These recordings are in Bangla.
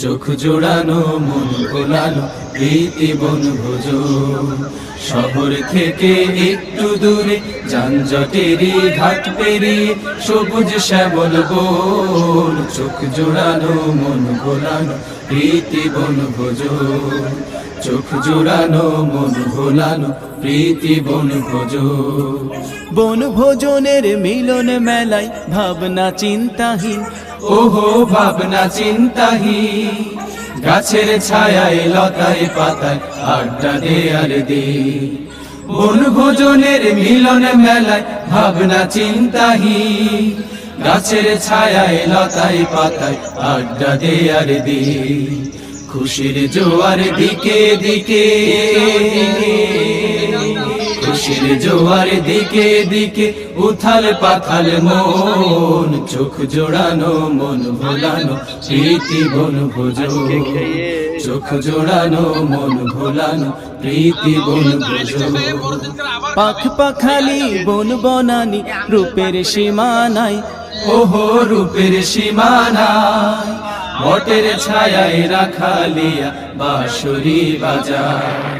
চোখ জোড়ানো, মন কোলানো প্রীতি বন ভোজ শহর থেকে একটু দূরে যানজটেরই ঘাট পেরিয়ে সবুজ শ্যামল বন। চোখ জোড়ানো, মন কোলানো প্রীতি বন ভোজ চোখ জোড়ানো মন ভোলানো প্রীতি বন ভোজ বন ভোজনের মিলন মেলায় ভাবনা চিন্তাহীন। ওহো ভাবনা চিন্তাহীন। গাছের ছায়ায় লতায় পাতায় আড্ডা দেয়ার দে বন ভোজনের মিলন মেলায় ভাবনা চিন্তাহীন। গাছের ছায়ায় লতায় পাতায় আড্ডা দেয়ার দে খুশির জোয়ার দিকে দিকে। খুশির জোয়ার দিকে দিকে উথাল পাথাল মন, চোখ জোড়ানো, মন ভোলানো, প্রীতি বন ভোজ চোখ জোড়ানো, মন ভোলানো, প্রীতি বন ভোজ পাখ পাখালি, বন বনানি, রূপের সীমানাই ওহো, রূপের সীমানাই বটের ছায়ায় রাখালিয়া বাঁশুরি বাজার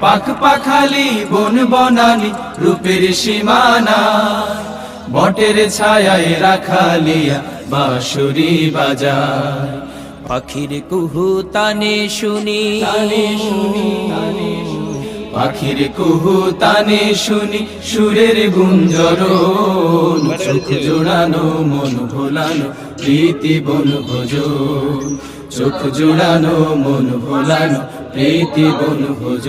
পাখ পাখালি বন বনানি রূপের সীমানা। বটের ছায়ায় রাখালিয়া বাঁশুরি বাজায়। পাখির কুহু তানে শুনি শুনি। পাখির কুহু তানে শুনি সুরের গুঞ্জরণ, চোখ জোড়ানো, মন ভোলানো, প্রীতি বন ভোজ চোখ জোড়ানো, মন ভোলানো, প্রীতি বন ভোজ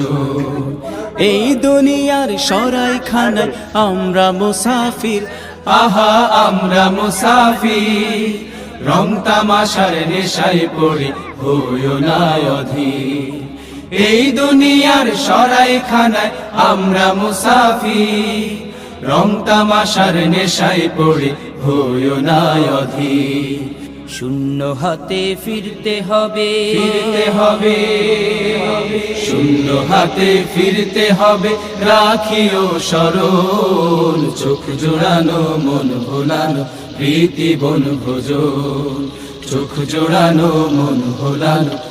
এই দুনিয়ার সরাই খানায় আমরা মুসাফির, আহা, আমরা মুসাফির। রং তামাশার নেশায় পড়ে, হইও না অধীর। এই দুনিয়ার সরাই খানায় আমরা মুসাফি রং তামাশার নেশায় পড়ে হইও না অধীর। শূন্য হাতে ফিরতে হবে। ফিরতে হবে। শূন্য হাতে ফিরতে হবে। রাখিও স্মরণ চোখ জোড়ানো মন ভোলানো প্রীতি বন ভোজন। চোখ জোড়ানো মন ভোলানো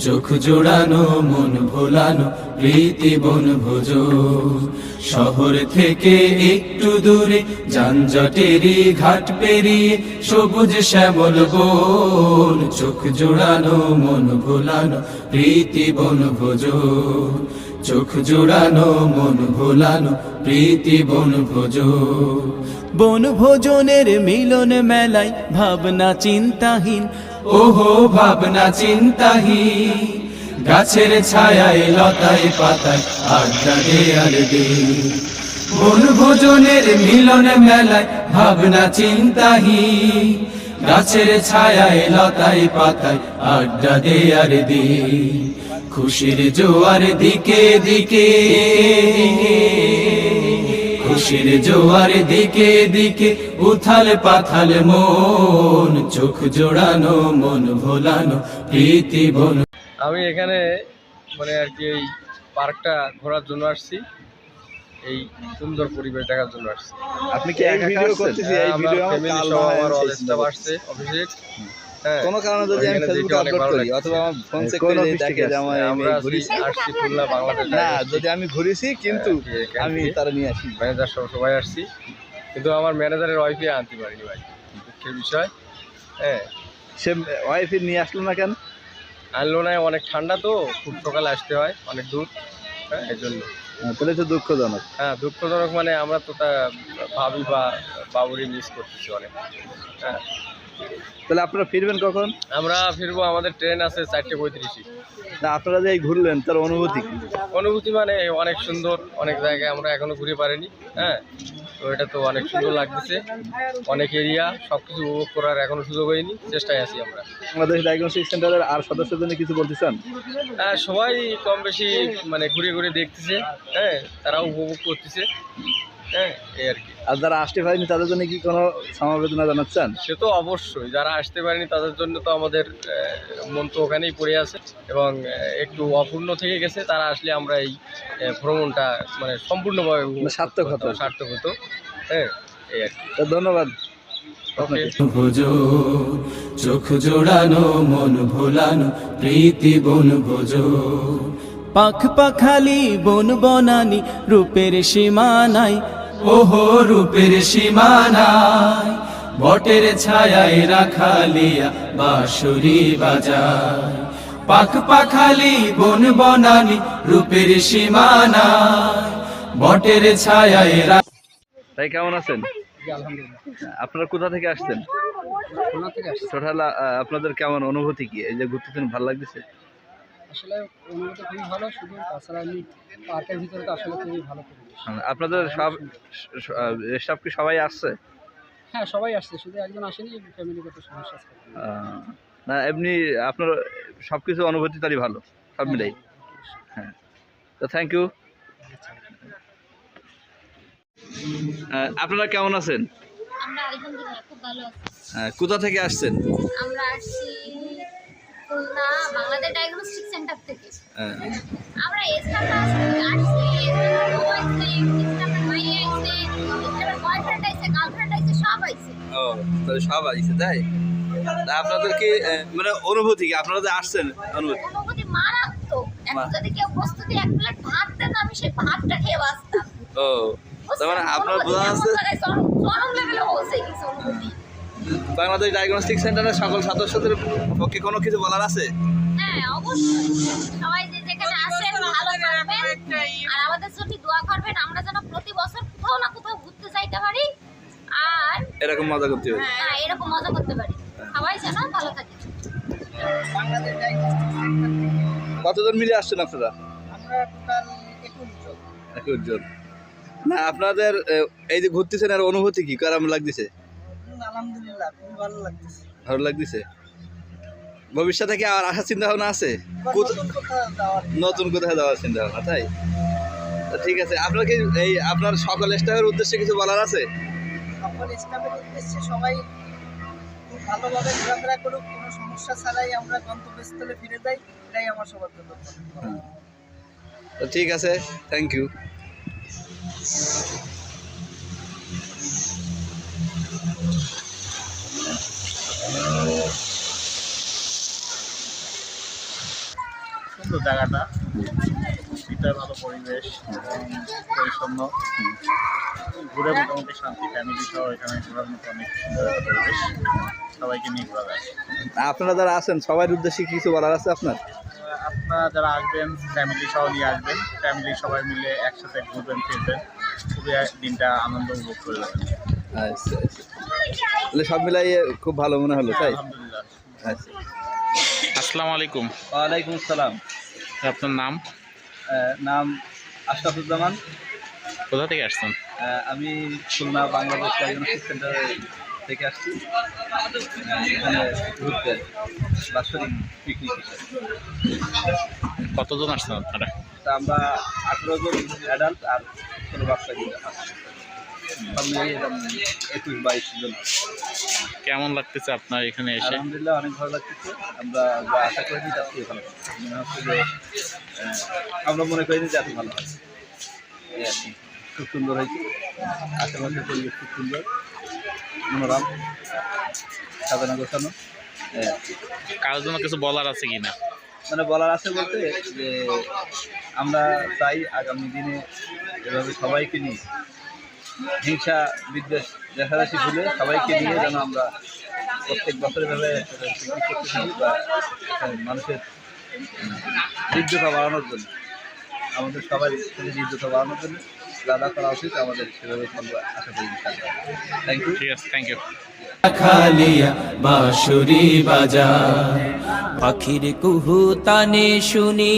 চোখ জোড়ানো, মন ভোলানো, প্রীতি বন ভোজ। শহর থেকে একটু দূরে, যানজটেরই ঘাট পেরিয়ে সবুজ শ্যামল বন। চোখ জোড়ানো, মন ভোলানো, প্রীতি বন ভোজ। চোখ জোড়ানো, মন ভোলানো, প্রীতি বন ভোজ। বন ভোজনের মিলন মেলায় ভাবনা চিন্তাহীন ওহো, ভাবনা চিন্তাহীন গাছের ছায়ায় লতায় পাতায় আড্ডা দেয়ার দে। বন ভোজনের মিলন মেলায় ভাবনা চিন্তাহীন গাছের ছায়ায় লতায় পাতায় আড্ডা দেয়ার দে। খুশির জোয়ার দিকে দিকে। খুশির জোয়ার দিকে দিকে উথাল পাথাল মন চোখ জোড়ানো মন ভোলানো প্রীতি বন আমি এখানে মানে আর কি এই পার্কটা ঘোরার জন্য আসছি। এই সুন্দর পরিবেশ দেখার জন্য আসছি। আপনি কি একা ভিডিও করতেছি এই হ্যাঁ, ভিডিও আমার ফ্যামিলি সহ আমার অল স্টাফ আসছে অফিসে হ্যাঁ কোনো কারণে যদি আমি ফেসবুকে আপলোড করি অথবা আমার ফোন চেক করে দেখে যে আমার আমি ঘুরিছি আসছি- আসছি খুলনা বাংলাদেশ না যদি আমি ঘুরিছি কিন্তু হ্যাঁ, আমি তারা নিয়ে আসি। ম্যানেজার সব সবাই আসছি। কিন্তু আমার ম্যানেজারের ওয়াইফে আনতে পারিনি ভাই। দুঃখের বিষয়। হ্যাঁ। সে ওয়াইফ নিয়ে আসলো না কেন? আনলোনায় অনেক ঠান্ডা তো খুব সকালে আসতে হয় অনেক দূর। হ্যাঁ এই জন্য হ্যাঁ, তাহলে তো দুঃখজনক। হ্যাঁ দুঃখজনক মানে আমরা তো তা ভাবি বা বাবুরি মিস করতেছি অনেক। হ্যাঁ। তাহলে আপনারা ফিরবেন কখন? আমরা ফিরবো আমাদের ট্রেন আছে চারটে পঁয়ত্রিশে। না আপনারা যে ঘুরলেন তার অনুভূতি অনুভূতি মানে অনেক সুন্দর অনেক জায়গায় আমরা এখনও ঘুরে পারিনি। হ্যাঁ তো এটা তো অনেক সুন্দর লাগতেছে। অনেক এরিয়া সব কিছু উপভোগ করার এখনও সুযোগ হয়নি চেষ্টায় আছি আমরা। বাংলাদেশ ডায়াগনস্টিক সেন্টারের আর সদস্যদের জন্য কিছু বলতে চান? হ্যাঁ সবাই কম বেশি মানে ঘুরে ঘুরে দেখতেছে। হ্যাঁ তারাও উপভোগ করতেছে। হ্যাঁ এই আর কি। আর যারা আসতে পারেনি তাদের জন্য কি কোনো সমবেদনা জানাচ্ছেন? সে তো অবশ্যই যারা আসতে পারেনি তাদের জন্য তো আমাদের মন তো ওখানেই পড়ে আছে। এবং একটু অপূর্ণ থেকে গেছে তারা আসলে আমরা এই ভ্রমণটা মানে সম্পূর্ণভাবে মানে সার্থক হতো। সার্থক হতো। হ্যাঁ এই আর কি। ধন্যবাদ ভোজো চোখ জোড়ানো মন ভোলানো প্রীতি বন ভোজো। পাখ পাখালি বন বনানি রূপের সীমানাই ওহো রূপের সীমানাই বটের ছায়ায় রাখালিয়া বাঁশুরি বাজায়। পাখ পাখালি বন বনানি রূপের সীমানায়। বটের ছায়ায় তাই কেমন আছেন? আপনারা কোথা থেকে আসছেন? আপনাদের কেমন অনুভূতি কি? এই যে ঘুরতেছেন ভালো লাগতেছে? আসলে অনুভূতি খুবই ভালো শুধু তাছাড়া এমনি পার্কের ভিতরে তো আসলে খুবই ভালো পরিবেশ আপনাদের সব স্টাফ কি সবাই আসছে? হ্যাঁ সবাই আসছে শুধু একজন আসেনি ফ্যামিলিগত সমস্যা আছে। না এমনি আপনার সব কিছু অনুভূতি তারই ভালো সব মিলাই। হ্যাঁ তো থ্যাংক ইউ আপনারা কেমন আছেন? আমরা আলহামদুলিল্লাহ খুব ভালো আছি। কোথা থেকে আসছেন? আমরা আসছি খুলনা বাংলাদেশ ডায়াগনস্টিক সেন্টার থেকে। আহ, আমরা স্টাফ আসছি আসছি সব আইছে তাই? আপনাদের কি মানে অনুভূতি কি? আপনারা যে আসছেন অনুভূতি? অনুভূতি মারাত্মক। এখন যদি কেউ প্রস্তুতি এক প্লেট ভাত দেন আমি সেই ভাতটা খেয়ে বাঁচতাম। ও তার মানে আপনার বোঝা চরম লেভেলে অনুভূতি। বাংলাদেশ ডায়াগনস্টিক সেন্টারের সকল সদস্যদের পক্ষে কোনো কিছু বলার আছে? হ্যাঁ অবশ্যই। সবাই যে যেখানে আসেন ভালো থাকবেন। আর আমাদের জন্য দোয়া করবেন আমরা যেন প্রতি বছর কোথাও না কোথাও ঘুরতে যাইতে পারি। আর এরকম মজা করতে হবে হ্যাঁ, এরকম মজা করতে পারি। সবাই যেন ভালো থাকে। কতজন মিলে আসছেন আপনারা? না আপনাদের এই যে ঘুরতেছেন আর অনুভূতি কি? কেমন লাগতেছে? আলহামদুলিল্লাহ খুবই ভালো লাগতেছে। ভালো লাগতেছে? ভবিষ্যতে কি আর আসার চিন্তা ভাবনা আছে নতুন কোথায় যাওয়ার চিন্তা। ভাবনা তাই? তো ঠিক আছে আপনার কি এই আপনার সকল স্টাফের উদ্দেশ্যে কিছু বলার আছে? সকল স্টাফের উদ্দেশ্যে সবাই খুব ভালোভাবে ঘোরাফেরা করুক কোনো সমস্যা ছাড়াই আমরা গন্তব্যস্থলে ফিরে যাই এটাই আমার সবার জন্য তো ঠিক আছে থ্যাংক ইউ সুন্দর জায়গাটা। শীতের ভালো পরিবেশ পরিচ্ছন্ন। ঘুরে মোটামুটি শান্তি ফ্যামিলি সহ এখানে ঘোরার মতো অনেক সুন্দর পরিবেশ। সবাইকে নিয়ে ঘোরা যায়। আপনারা যারা আছেন সবার উদ্দেশ্যে কিছু বলার আছে আপনার? আপনারা যারা আসবেন ফ্যামিলি সহ নিয়ে আসবেন ফ্যামিলি সবাই মিলে একসাথে ঘুরবেন ফিরবেন। খুবই দিনটা আনন্দ উপভোগ করবেন। আচ্ছা আচ্ছা। তাহলে সব মিলাইয়ে খুব ভালো মনে হলো তাই? আচ্ছা। আসসালামু আলাইকুম। ওয়ালাইকুম আসসালাম। আপনার নাম? নাম আশরাফুজ্জামান। কোথা থেকে আসছেন? আমি খুলনা বাংলাদেশ ডায়াগনস্টিক সেন্টার থেকে আসছি। এখানে ঘুরতে বাৎসরিক পিকনিক কতজন আসছেন আপনারা? তা আমরা আঠেরো জন অ্যাডাল্ট আর ষোলো বাচ্চা কিনে আসছি। সব মিলিয়ে একুশ বাইশ জন কেমন লাগতেছে আপনার এখানে এসে? আলহামদুলিল্লাহ অনেক ভালো লাগতেছে। আমরা যা আশা করিনি তার থেকে ভালো মনে হচ্ছে যে আমরা মনে করিনি যে এত ভালো হয় এই আর কি। খুব সুন্দর হয়েছে। আশেপাশের পরিবেশ খুব সুন্দর। মনোরম। সাজানো গোছানো। কারোর জন্য কিছু বলার আছে কি না? মানে বলার আছে বলতে যে আমরা চাই আগামী দিনে এভাবে সবাইকে নিয়ে হিংসা বিদ্বেষ দেখাদেখি ভুলে সবাইকে নিয়ে যেন আমরা প্রত্যেক বছর এভাবে পিকনিক করতে থাকি বা মানুষের হৃদ্যতা বাড়ানোর জন্য আমাদের সবার হৃদ্যতা বাড়ানোর জন্য যা যা করা উচিত আমাদের সেভাবে আমরা আশা করি থ্যাংক ইউ ঠিক আছে থ্যাংক ইউ খালিয়া বাঁশুরি বাজা পাখির কুহু তানে শুনি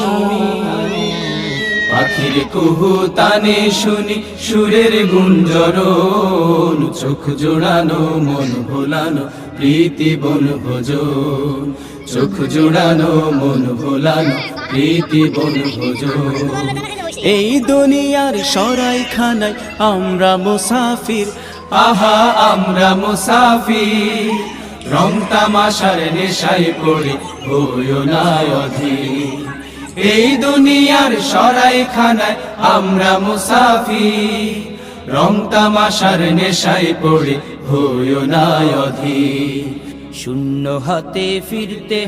শুনি। পাখির কুহু তানে শুনি সুরের গুঞ্জরণ, চোখ জোড়ানো, মন ভোলানো, প্রীতি বন ভোজন। চোখ জোড়ানো, মন ভোলানো, প্রীতি বন ভোজন। এই দুনিয়ার সরাইখানায় আমরা মুসাফির, আহা, আমরা মুসাফির। রং তামাশার নেশায় পড়ে হইও না অধীর। এই দুনিয়ার সরাই খানায় আমরা মুসাফি রং তামাশার নেশায় পড়ে, হইও নায় অধীর। শূন্য হাতে ফিরতে